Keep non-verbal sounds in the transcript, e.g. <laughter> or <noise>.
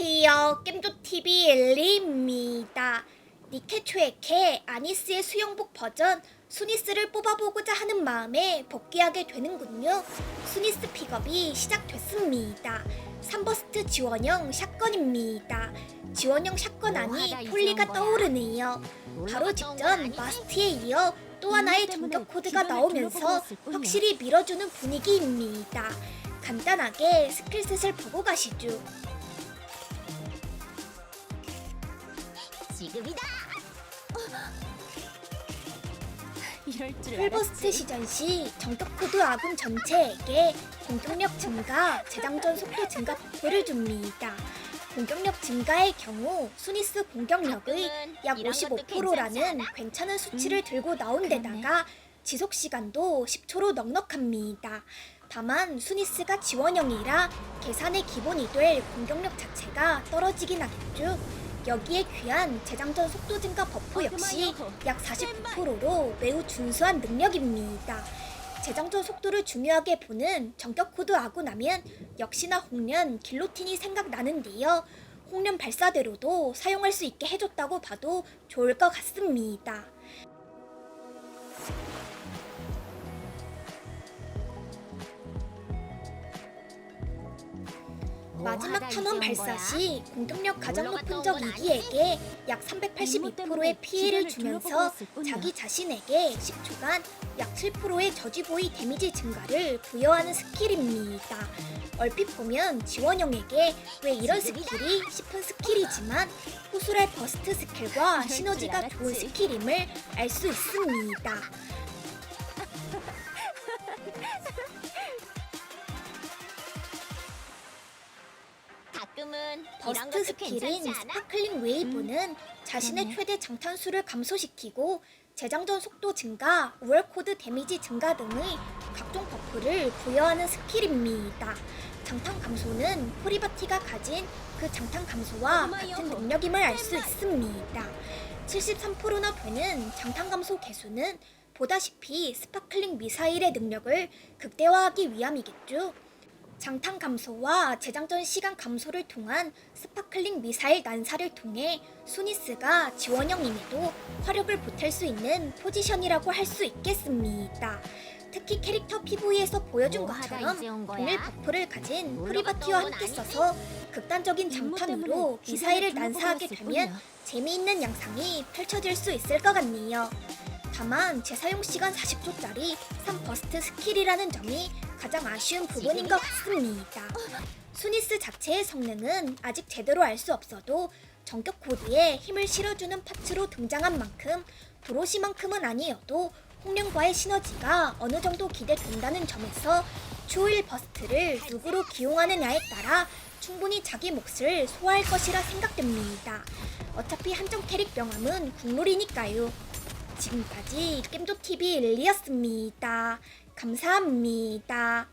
안녕하세요. 겜조TV 엘리입니다. 니케초의 개 아니스의 수영복 버전 수니스를 뽑아보고자 하는 마음에 복귀하게 되는군요. 수니스 픽업이 시작됐습니다. 3버스트 지원형 샷건입니다. 지원형 샷건 안이 이제 폴리가? 떠오르네요. 바로 직전? 마스트에 이어 또 하나의 정격 코드가 나오면서. 확실히 밀어주는 분위기입니다. 간단하게 스킬셋을 보고 가시죠. 지금이다. <laughs> 이럴 줄 풀버스트. 시전 시 정격 코드 아군 전체에게 공격력 증가, 재장전 속도 증가 버프를 줍니다. 공격력 증가의 경우 수니스 공격력의 약 이런 것도 55%라는 괜찮지 않아? 괜찮은 수치를 음, 들고 나온. 데다가 지속 시간도 10초로 넉넉합니다. 다만 수니스가 지원형이라 계산의 기본이 될 공격력 자체가 떨어지긴 하겠죠. 여기에 귀한 재장전 속도 증가 버프 역시 약 49%로 매우 준수한 능력입니다. 재장전 속도를 중요하게 보는 정격 코드 아군하면 역시나 홍련 길로틴이 생각나는데요. 홍련 발사대로도 사용할 수 있게 해줬다고 봐도 좋을 것 같습니다. 마지막 턴원 이제 온 발사? 시 공격력 가장 올라갔다 높은 적 온건 2기에게 약 임무 때문에 382%의 피해를 주면서. 자기 자신에게 10초간 약 7%의 저지보이 데미지 증가를 부여하는 스킬입니다. 얼핏 보면 지원형에게 왜 이런 스킬이 싶은 스킬이지만 호술할 버스트 스킬과 <laughs> 시너지가 좋은. 스킬임을 알 수 있습니다. 버스트 스킬인? 스파클링 웨이브는 자신의 그러네. 최대 장탄수를 감소시키고 재장전 속도 증가, 우월 코드 데미지 증가 등의 각종 버프를 부여하는 스킬입니다. 장탄 감소는 프리바티가 가진 그 장탄 감소와. 같은 능력임을 알 수 있습니다. 73%나 되는 장탄 감소 개수는 보다시피 스파클링 미사일의 능력을 극대화하기 위함이겠죠. 장탄 감소와 재장전 시간 감소를 통한 스파클링 미사일 난사를 통해 수니스가 지원형임에도 화력을 보탤 수 있는 포지션이라고 할 수 있겠습니다. 특히 캐릭터 PV에서 보여준 뭐하다 것처럼? 동일 버프를 가진 프리바티와 함께? 써서 극단적인 장탄으로 미사일을 난사하게 되면 재미있는 양상이 펼쳐질 수 있을 것 같네요. 다만 재사용 시간 40초짜리 3버스트 스킬이라는 점이 가장 아쉬운 부분인 것 같습니다. 수니스 자체의 성능은 아직 제대로 알 수 없어도 정격 코드에 힘을 실어주는 파츠로 등장한 만큼 도로시만큼은 아니어도 홍련과의 시너지가 어느 정도 기대된다는 점에서 초일 버스트를 누구로 기용하느냐에 따라 충분히 자기 몫을 소화할 것이라 생각됩니다. 어차피 한정 캐릭 명함은 국룰이니까요. 지금까지 겜조TV 릴리였습니다. 감사합니다.